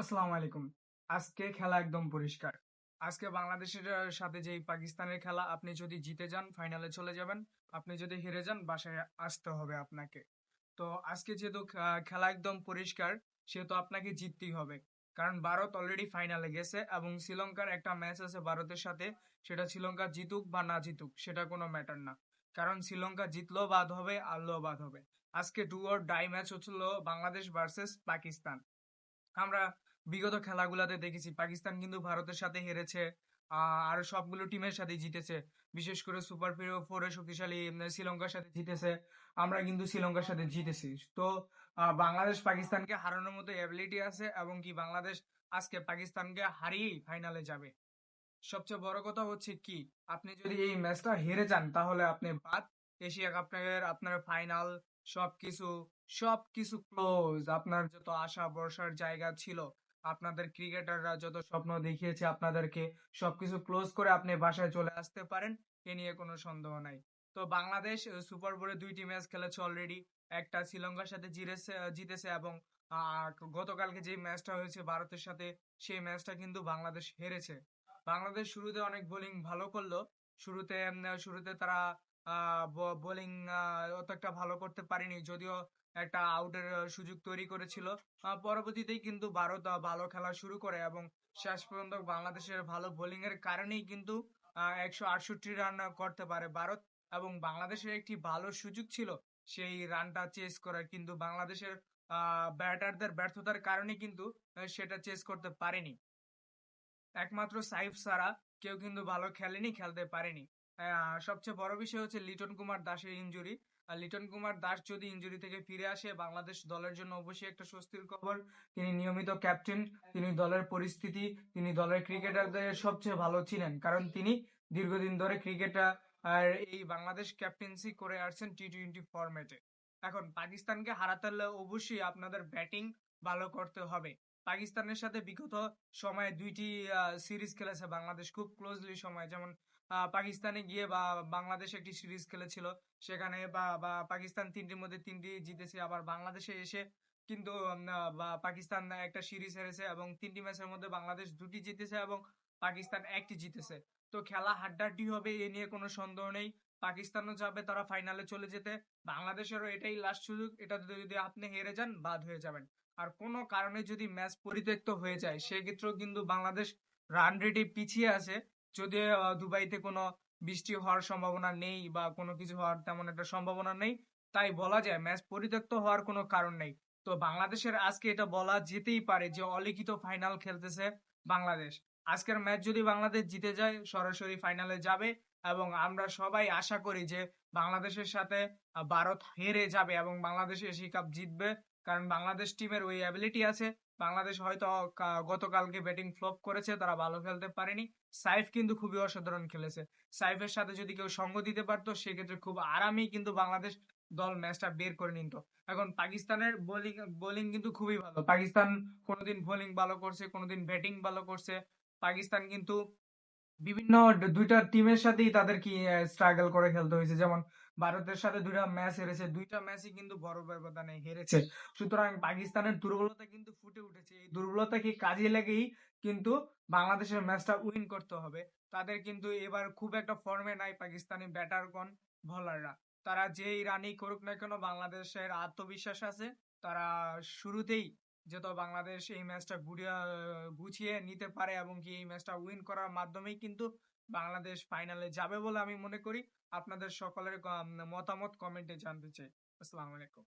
আসসালামু আলাইকুম। আজকে খেলা একদম পরিষ্কার। আজকে বাংলাদেশের সাথে যেই পাকিস্তানের খেলা আপনি যদি জিতে যান ফাইনালে চলে যাবেন। আপনি যদি হেরে যান বাসায় আসতে হবে আপনাকে। তো আজকে যেহেতু খেলা একদম পরিষ্কার সেহেতু আপনাকে জিততেই হবে। কারণ ভারত অলরেডি ফাইনালে গেছে এবং শ্রীলঙ্কার একটা ম্যাচ আছে ভারতের সাথে সেটা শ্রীলঙ্কা জিতুক বা না জিতুক সেটা কোনো ম্যাটার না। কারণ শ্রীলঙ্কা জিতলেও বাদ হবে, হারলেও বাদ হবে। আজকে ডু অর ডাই ম্যাচ হচ্ছিল বাংলাদেশ ভার্সেস পাকিস্তান। আমরা বিগত খেলাগুলাতে দেখেছি পাকিস্তান কিন্তু ভারতের সাথে হেরেছে আর সবগুলো টিমের সাথে জিতেছে। বিশেষ করে সুপার ফিরো ফোরে শক্তিশালী শ্রীলঙ্কার সাথে জিতেছে, আমরা কিন্তু শ্রীলঙ্কার সাথে জিতেছি। তো বাংলাদেশ পাকিস্তানকে হারানোর মতো অ্যাবিলিটি আছে এবং কি বাংলাদেশ আজকে পাকিস্তানকে হারিয়েই ফাইনালে যাবে। সবচেয়ে বড় কথা হচ্ছে কি, আপনি যদি এই ম্যাচটা হেরে যান, তাহলে আপনি বাদ। এশিয়া কাপের আপনার ফাইনাল সবকিছু সবকিছু ক্লোজ আপনার যত আশা ভরসার জায়গা ছিল আপনাদের ক্রিকেটাররা যত স্বপ্ন দেখিয়েছে আপনাদেরকে সবকিছু ক্লোজ করে আপনি বাসায় চলে আসতে পারেন, এ নিয়ে কোনো সন্দেহ নাই। তো বাংলাদেশ সুপার বোরে দুইটি ম্যাচ খেলেছে অলরেডি একটা শ্রীলঙ্কার সাথে জিতেছে জিতেছে এবং গতকালকে যে ম্যাচটা হয়েছে ভারতের সাথে, সেই ম্যাচটা কিন্তু বাংলাদেশ হেরেছে। বাংলাদেশ শুরুতে অনেক বোলিং ভালো করল, শুরুতে শুরুতে তারা বোলিং অত একটা ভালো করতে পারেনি। যদিও একটা আউটের সুযোগ তৈরি করেছিল। পরবর্তীতেই কিন্তু ভারত ভালো খেলা শুরু করে এবং শেষ পর্যন্ত বাংলাদেশের ভালো বোলিং এর কারণেই কিন্তু একশো আটষট্টি রান করতে পারে ভারত এবং বাংলাদেশের একটি ভালো সুযোগ ছিল সেই রানটা চেস করার। কিন্তু বাংলাদেশের ব্যাটারদের ব্যর্থতার কারণে কিন্তু সেটা চেস করতে পারেনি। একমাত্র সাইফ ছাড়া কেউ কিন্তু ভালো খেলেনি, খেলতে পারেনি। সবচেয়ে বড় বিষয় হচ্ছে লিটন কুমার দাসের ইনজুরি আর লিটন কুমার দাস যদি ইনজুরি থেকে ফিরে আসে, বাংলাদেশ দলের জন্য অবশ্যই একটা স্বস্তির খবর। তিনি নিয়মিত ক্যাপ্টেন তিনি দলের পরিস্থিতি, তিনি দলের ক্রিকেটারদের সবচেয়ে ভালো ছিলেন। কারণ তিনি দীর্ঘদিন ধরে ক্রিকেটার আর এই বাংলাদেশ ক্যাপ্টেন্সি করে আসছেন টি টোয়েন্টি ফরম্যাটে এখন পাকিস্তানকে হারাতে হলে অবশ্যই আপনাদের ব্যাটিং ভালো করতে হবে। পাকিস্তানের সাথে বিগত সময়ে দুইটি সিরিজ খেলেছে বাংলাদেশ খুব ক্লোজলি সময়। যেমন পাকিস্তানে গিয়ে বা বাংলাদেশ একটি সিরিজ খেলেছিল, সেখানে বা বা পাকিস্তান তিনটির মধ্যে তিনটি জিতেছে, আবার বাংলাদেশে এসে কিন্তু পাকিস্তান একটা সিরিজ হেরেছে এবং তিনটি ম্যাচের মধ্যে বাংলাদেশ দুটি জিতেছে এবং পাকিস্তান একটি জিতেছে। তো খেলা হাড্ডাহাড্ডি হবে এ নিয়ে কোনো সন্দেহ নেই। পাকিস্তানও যাবে তারা ফাইনালে চলে যেতে। বাংলাদেশেরও এটাই লাস্ট সুযোগ। এটা যদি আপনি হেরে যান, বাদ হয়ে যাবেন। আর কোনো কারণে যদি ম্যাচ পরিত্যক্ত হয়ে যায়, সেক্ষেত্রেও কিন্তু বাংলাদেশ রান রেটে পিছিয়ে আছে। যদি দুবাইতে কোনো বৃষ্টি হওয়ার সম্ভাবনা নেই বা কোনো কিছু হওয়ার তেমন একটা সম্ভাবনা নেই। তাই বলা যায় ম্যাচ পরিত্যক্ত হওয়ার কোনো কারণ নেই। তো বাংলাদেশের আজকে এটা বলা যেতেই পারে যে অলিখিত ফাইনাল খেলতেছে বাংলাদেশ। আজকের ম্যাচ যদি বাংলাদেশ জিতে যায়, সরাসরি ফাইনালে যাবে। এবং আমরা সবাই আশা করি যে বাংলাদেশের সাথে ভারত হেরে যাবে এবং বাংলাদেশ এশিয়া কাপ জিতবে। কারণ বাংলাদেশ টিমের ওই অ্যাবিলিটি আছে। বাংলাদেশ হয়তো গতকালকে ব্যাটিং ফ্লপ করেছে, তারা ভালো খেলতে পারেনি। সাইফ কিন্তু খুবই অসাধারণ খেলেছে। সাইফের সাথে যদি কেউ সঙ্গ দিতে পারতো, সেক্ষেত্রে খুব আরামেই কিন্তু বাংলাদেশ দল ম্যাচটা বের করে নিত। এখন পাকিস্তানের বোলিং বোলিং কিন্তু খুবই ভালো। পাকিস্তান কোনোদিন বোলিং ভালো করছে, কোনোদিন ব্যাটিং ভালো করছে। পাকিস্তান কিন্তু বিভিন্ন দুইটা টিমের সাথেই তাদের কি স্ট্রাগল করে খেলতে হয়েছে। যেমন ভারতের সাথে দুইটা ম্যাচ হেরেছে। দুইটা ম্যাচই কিন্তু বড় ব্যবধানে হেরেছে। সুতরাং পাকিস্তানের দুর্বলতা কিন্তু ফুটে উঠেছে। এই দুর্বলতাকে কাজে লেগেই কিন্তু বাংলাদেশের ম্যাচটা উইন করতে হবে। তাদের কিন্তু এবার খুব একটা ফর্মে নাই পাকিস্তানি ব্যাটারগণ বোলাররা তারা যেই রানই করুক না কেন বাংলাদেশের আত্মবিশ্বাস আছে। তারা শুরুতেই যত বাংলাদেশ এই ম্যাচটা গুছিয়ে নিতে পারে এবং কি এই ম্যাচটা উইন করার মাধ্যমেই কিন্তু বাংলাদেশ ফাইনালে যাবে বলে আমি মনে করি। আপনাদের সকলের মতামত কমেন্টে জানতে চাই। আসসালামু আলাইকুম।